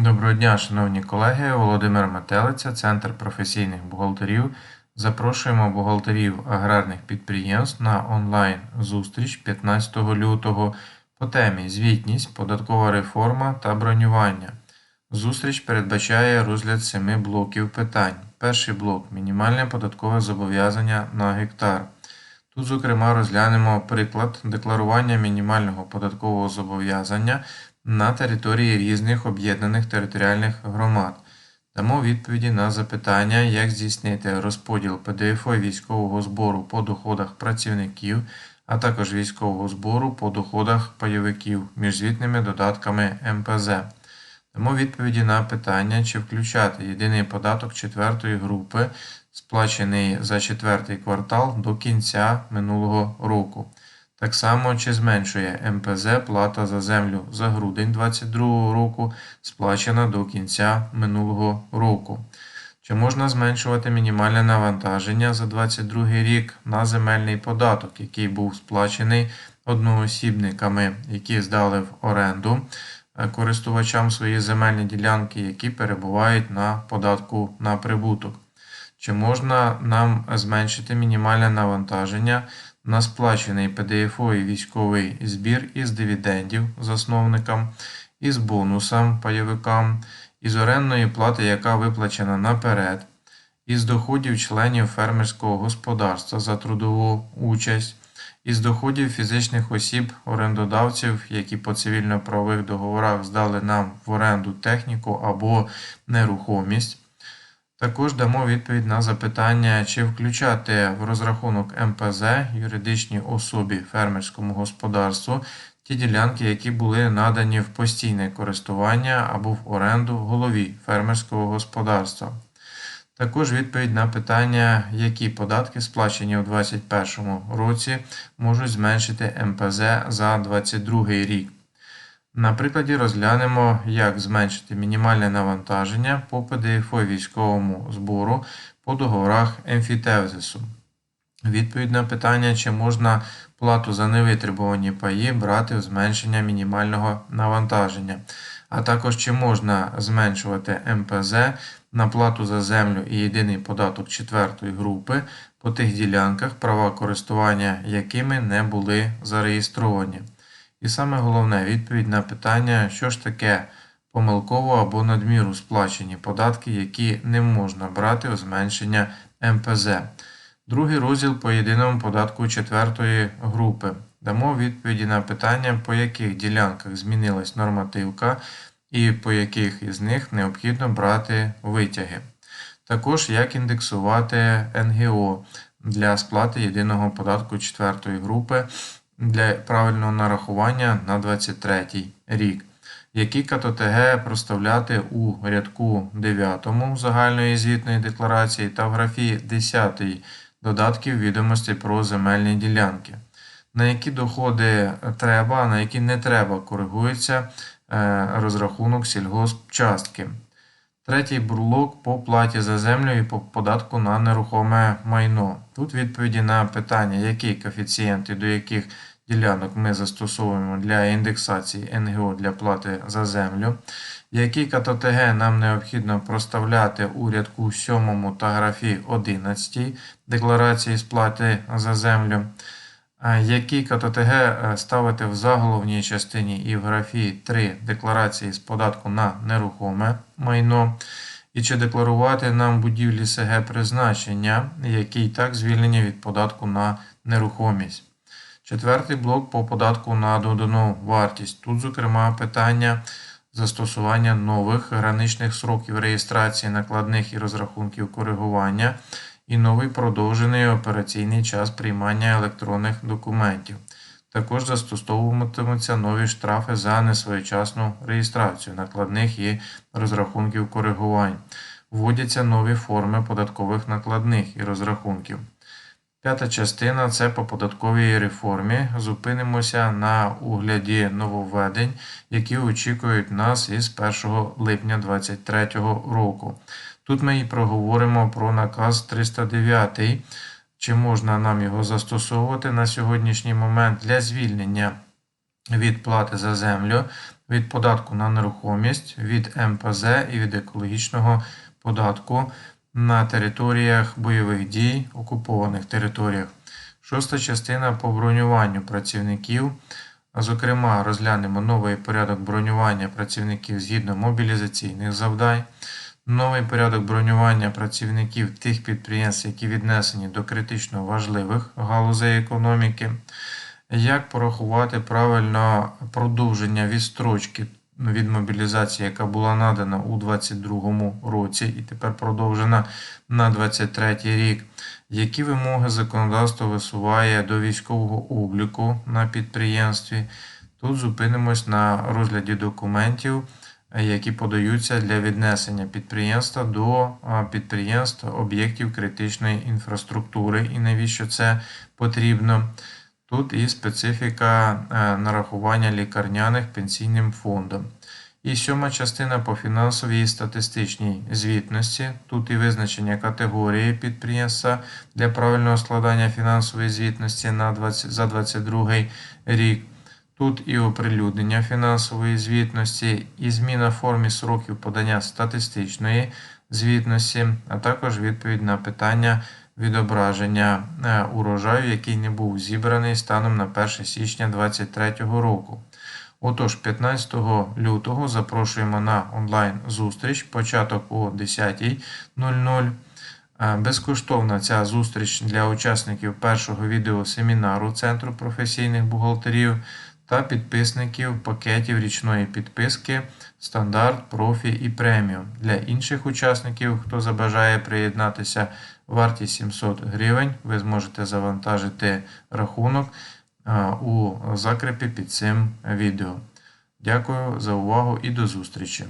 Доброго дня, шановні колеги. Володимир Метелиця, Центр професійних бухгалтерів. Запрошуємо бухгалтерів аграрних підприємств на онлайн-зустріч 15 лютого по темі Звітність, податкова реформа та бронювання. Зустріч передбачає розгляд семи блоків питань. Перший блок мінімальне податкове зобов'язання на гектар. Тут, зокрема, розглянемо приклад декларування мінімального податкового зобов'язання на території різних об'єднаних територіальних громад. Дамо відповіді на запитання, як здійснити розподіл ПДФО військового збору по доходах працівників, а також військового збору по доходах пайовиків між звітними додатками МПЗ. Дамо відповіді на питання, чи включати єдиний податок четвертої групи, сплачений за четвертий квартал до кінця минулого року. Так само, чи зменшує МПЗ плата за землю за грудень 2022 року, сплачена до кінця минулого року. Чи можна зменшувати мінімальне навантаження за 2022 рік на земельний податок, який був сплачений одноосібниками, які здали в оренду користувачам свої земельні ділянки, які перебувають на податку на прибуток? Чи можна нам зменшити мінімальне навантаження на сплачений ПДФО і військовий збір із дивідендів засновникам, із бонусам пайовикам, із орендної плати, яка виплачена наперед, із доходів членів фермерського господарства за трудову участь, із доходів фізичних осіб, орендодавців, які по цивільно-правових договорах здали нам в оренду техніку або нерухомість. Також дамо відповідь на запитання, чи включати в розрахунок МПЗ юридичній особі фермерському господарству ті ділянки, які були надані в постійне користування або в оренду голові фермерського господарства. Також відповідь на питання, які податки, сплачені у 2021 році, можуть зменшити МПЗ за 2022 рік. На прикладі розглянемо, як зменшити мінімальне навантаження по ПДФО військовому збору по договорах емфітевзису. Відповідь на питання, чи можна плату за невитребувані паї брати в зменшення мінімального навантаження, а також чи можна зменшувати МПЗ на плату за землю і єдиний податок четвертої групи по тих ділянках, права користування якими не були зареєстровані. І саме головне відповідь на питання, що ж таке помилково або надміру сплачені податки, які не можна брати у зменшення МПЗ. Другий розділ по єдиному податку четвертої групи. Дамо відповіді на питання, по яких ділянках змінилась нормативка і по яких із них необхідно брати витяги. Також як індексувати НГО для сплати єдиного податку четвертої групи для правильного нарахування на 23 рік. Які КТТГ проставляти у рядку 9 загальної звітної декларації та в графі 10 додатків відомостей про земельні ділянки. На які доходи треба, на які не треба коригується е, розрахунок сільгоспчастки. Третій блок по платі за землю і по податку на нерухоме майно. Тут відповіді на питання, які коефіцієнти до яких ділянок ми застосовуємо для індексації НГО для плати за землю, які КТТГ нам необхідно проставляти у рядку 7 та графі 11 декларації сплати за землю, які КТТГ е, ставити в заголовній частині і в графі 3 декларації з податку на нерухоме майно, і чи декларувати нам будівлі СГ призначення, які так звільнені від податку на нерухомість. Четвертий блок по податку на додану вартість. Тут, зокрема, питання застосування нових граничних сроків реєстрації накладних і розрахунків коригування і новий продовжений операційний час приймання електронних документів. Також застосовуватимуться нові штрафи за несвоєчасну реєстрацію накладних і розрахунків коригувань. Вводяться нові форми податкових накладних і розрахунків. П'ята частина це по податковій реформі. Зупинимося на огляді нововведень, які очікують нас із 1 липня 2023 року. Тут ми і проговоримо про наказ 309, чи можна нам його застосовувати на сьогоднішній момент для звільнення від плати за землю, від податку на нерухомість, від МПЗ і від екологічного податку на територіях бойових дій, окупованих територіях. Шоста частина по бронюванню працівників. Зокрема, розглянемо новий порядок бронювання працівників згідно мобілізаційних завдань, новий порядок бронювання працівників тих підприємств, які віднесені до критично важливих галузей економіки, як порахувати правильно продовження відстрочки від мобілізації, яка була надана у 2022 році і тепер продовжена на 2023 рік. Які вимоги законодавство висуває до військового обліку на підприємстві? Тут зупинимось на розгляді документів, е, які подаються для віднесення підприємства до підприємств об'єктів критичної інфраструктури і навіщо це потрібно. Тут і специфіка е, нарахування лікарняних пенсійним фондом. І сьома частина по фінансовій і статистичній звітності. Тут і визначення категорії підприємства для правильного складання фінансової звітності на 20, за 2022 рік. Тут і оприлюднення фінансової звітності, і зміна формі сроків подання статистичної звітності, а також відповідь на питання відображення е, урожаю, який не був зібраний станом на 1 січня 2023 року. Отож, 15 лютого запрошуємо на онлайн-зустріч, початок о 10.00. Е, Безкоштовна ця зустріч для учасників першого відеосемінару Центру професійних бухгалтерів та підписників пакетів річної підписки Стандарт, Профі і Преміум. Для інших учасників, хто забажає приєднатися, вартість 700 гривень. Ви зможете завантажити рахунок е, у закрепі під цим відео. Дякую за увагу і до зустрічі!